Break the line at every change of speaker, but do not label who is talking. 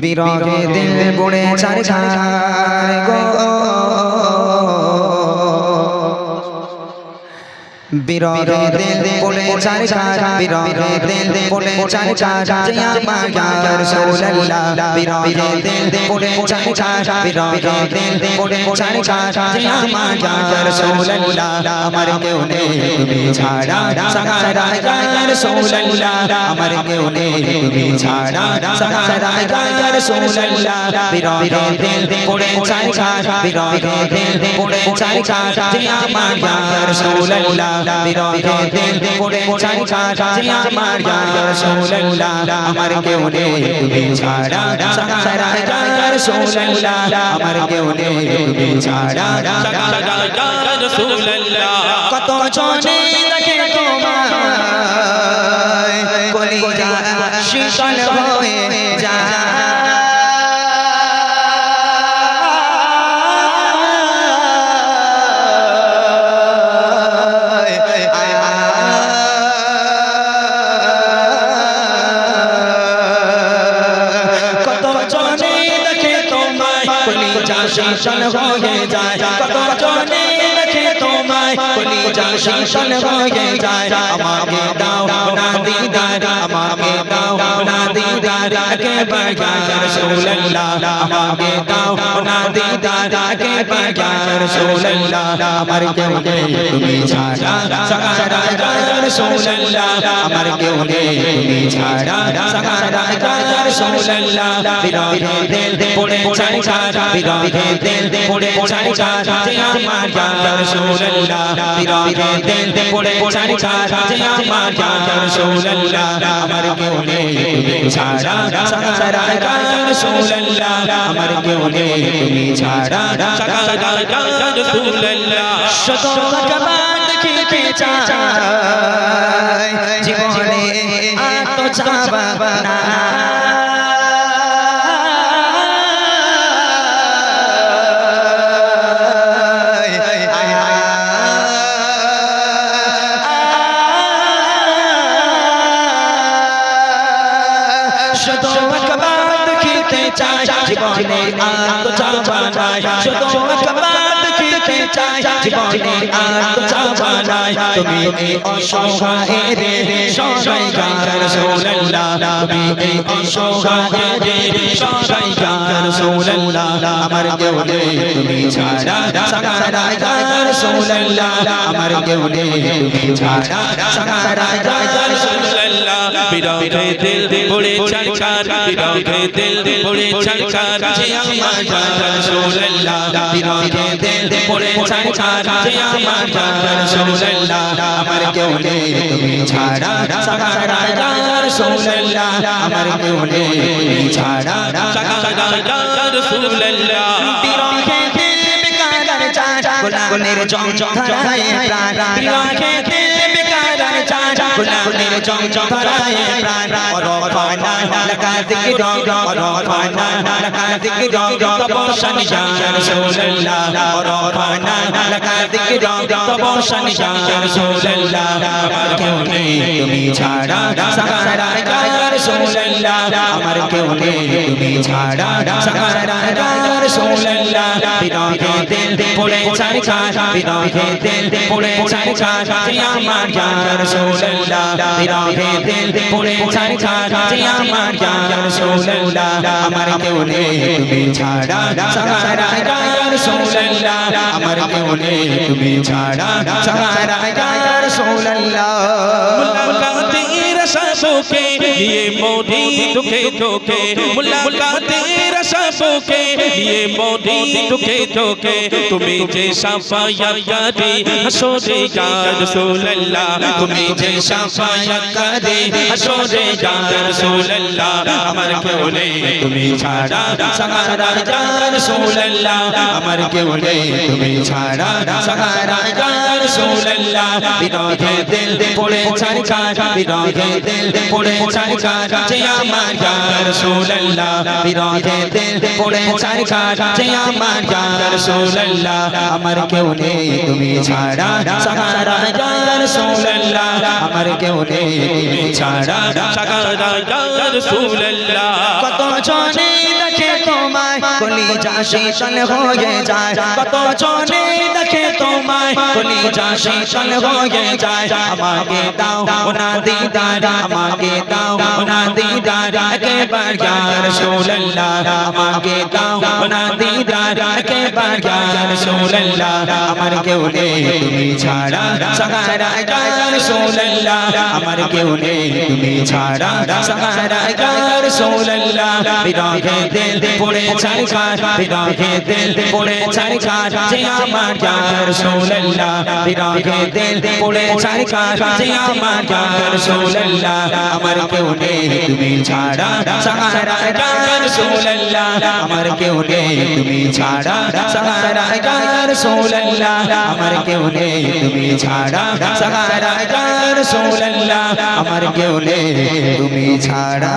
বিরহে দিল বুড়ে চার চার গো। বিরহে দিল বুড়ে চার চার দিল বুড়ে চার চার জিয়া মায়া রাসূলুল্লাহ বিরহে দিল বুড়ে চার চার দিল বুড়ে চার চার জিয়া মায়া রাসূলুল্লাহ আমার কেউ নেই তুমি ছাড়া সাহারা রাসূলুল্লাহ আমার কেউ নেই তুমি ছাড়া সাহারা রাসূলুল্লাহ বিরহে দিল বুড়ে চার চার দিল বুড়ে চার চার জিয়া মায়া রাসূলুল্লাহ বিরহে দিল বুড়ে চার চার জিয়া মায়া রাসূলুল্লাহ আমার কেউ নেই তুমি ছাড়া সাহারা রাসূলুল্লাহ আমার কেউ কত জনে দেখে তোমায় শীতল হয়ে যায়। কত কলিজা শীতল হয়ে যায় আমাকে দাও না দিদার আমাকে দাও না দিদার কে বাজার রাসূলুল্লাহ আমাকে দাও না দিদার কে বাজার রাসূলুল্লাহ আমার কেউ নেই তুমি ছাড়া সাহারা রাসূলুল্লাহ আমার কেউ নেই তুমি ছাড়া সাহারা রাসূলুল্লাহ বিরহে দিল পড়ে চাই চার বিরহে দিল পড়ে চাই চার আমার রাসূলুল্লাহ বিরহে দিল পড়ে চার যে আমার ইয়া রাসূলুল্লাহ আমার কেউ নেই তুমি ছাড়া সাহারা রাসূলুল্লাহ আমার কেউ নেই তুমি ছাড়া শত ভগবান দেখিতে চাই জীবনে চাবা না। চাই জীবনে আত চাবা না শত ভগবান দেখিতে চাই জীবনে আত চাবা না তুমি এই অসহায় রে সহায় গার রাসূলুল্লাহ তুমি এই অসহায় রে সহায় গার রাসূলুল্লাহ আমার নেই, তুমি ছাড়া সাহারা গার রাসূলুল্লাহ আমার নেই, তুমি ছাড়া সাহারা গার রাসূলুল্লাহ
ছাড় বিরহে দিল পড়ে ছাড় যে আমার রাসূলুল্লাহ।
বিরহে দিল পড়ে ছাড় ছাড় আমার রাসূলুল্লাহ। আমার কেউ নেই তুমি ছাড়া সাহারা রাসূলুল্লাহ। আমার কেউ নেই তুমি ছাড়া
রাসূলুল্লাহ।
বিরহে দিল বেকার চার গোলাগুনের জং জং ধরায় প্রাণ। বেকার গোলাগুনের জং জং আমার কেউ নেই তুমি ছাড়া রাসূলুল্লাহ বিরহে দিল পড়ে ছাড় বিরহে দিল পড়ে ছাড় যে আমার ইয়া রাসূলুল্লাহ বিরহে দিল পড়ে ছাড় যে আমার ইয়া রাসূলুল্লাহ আমার কেউ নেই তুমি ছাড়া সাহারা রাসূলুল্লাহ আমার কেউ নেই তুমি ছাড়া সাহারা
সবকে নিয়ে মোদি দুঃখে দুঃখে মুলাকাতের সবকে নিয়ে মোদি দুঃখে দুঃখে তুমি যে সাফায়াত করে, হাসরে ইয়া রাসূলুল্লাহ, তুমি যে সাফায়াত করে, হাসরে ইয়া রাসূলুল্লাহ, আমার কেউ নেই, তুমি ছাড়া
সাহারা রাসূলুল্লাহ, আমার কেউ নেই, তুমি ছাড়া সাহারা রাসূলুল্লাহ বিরহে দিল পড়ে ছাড় বিরহে দিল আমার কেউ নেই তুমি আমার কেউ নেই ছাড়া কত জনে কলিজা শীতল হয়ে যায় কত জনে দেখে তোমায় কলিজা শীতল হয়ে যায় আমাকে দাও ওনা দিদার আমাকে দাও ওনা দিদার একবার ইয়া রাসূলুল্লাহ আমাকে দাও ওনা দিদার একবার ইয়া রাসূলুল্লাহ আমার কেউ নেই তুমি ছাড়া সাহারা ইয়া রাসূলুল্লাহ আমার কেউ নেই তুমি ছাড়া সাহারা ইয়া রাসূলুল্লাহ বিরহে দিল পড়ে ছাড়কার বিরহে দিল পড়ে ছাড়কার যে আমার ইয়া রাসূলুল্লাহ বিরহে দিল পড়ে ছাড়কার যে আমার ইয়া রাসূলুল্লাহ আমার কেউ নেই তুমি ছাড়া সাহারা ইয়া রাসূলুল্লাহ আমার কেউ নেই, তুমি ছাড়া। সাহারা ইয়া রাসূলুল্লাহ আমার কেউ নেই, তুমি ছাড়া। সাহারা ইয়া রাসূলুল্লাহ আমার কেউ নেই, তুমি ছাড়া।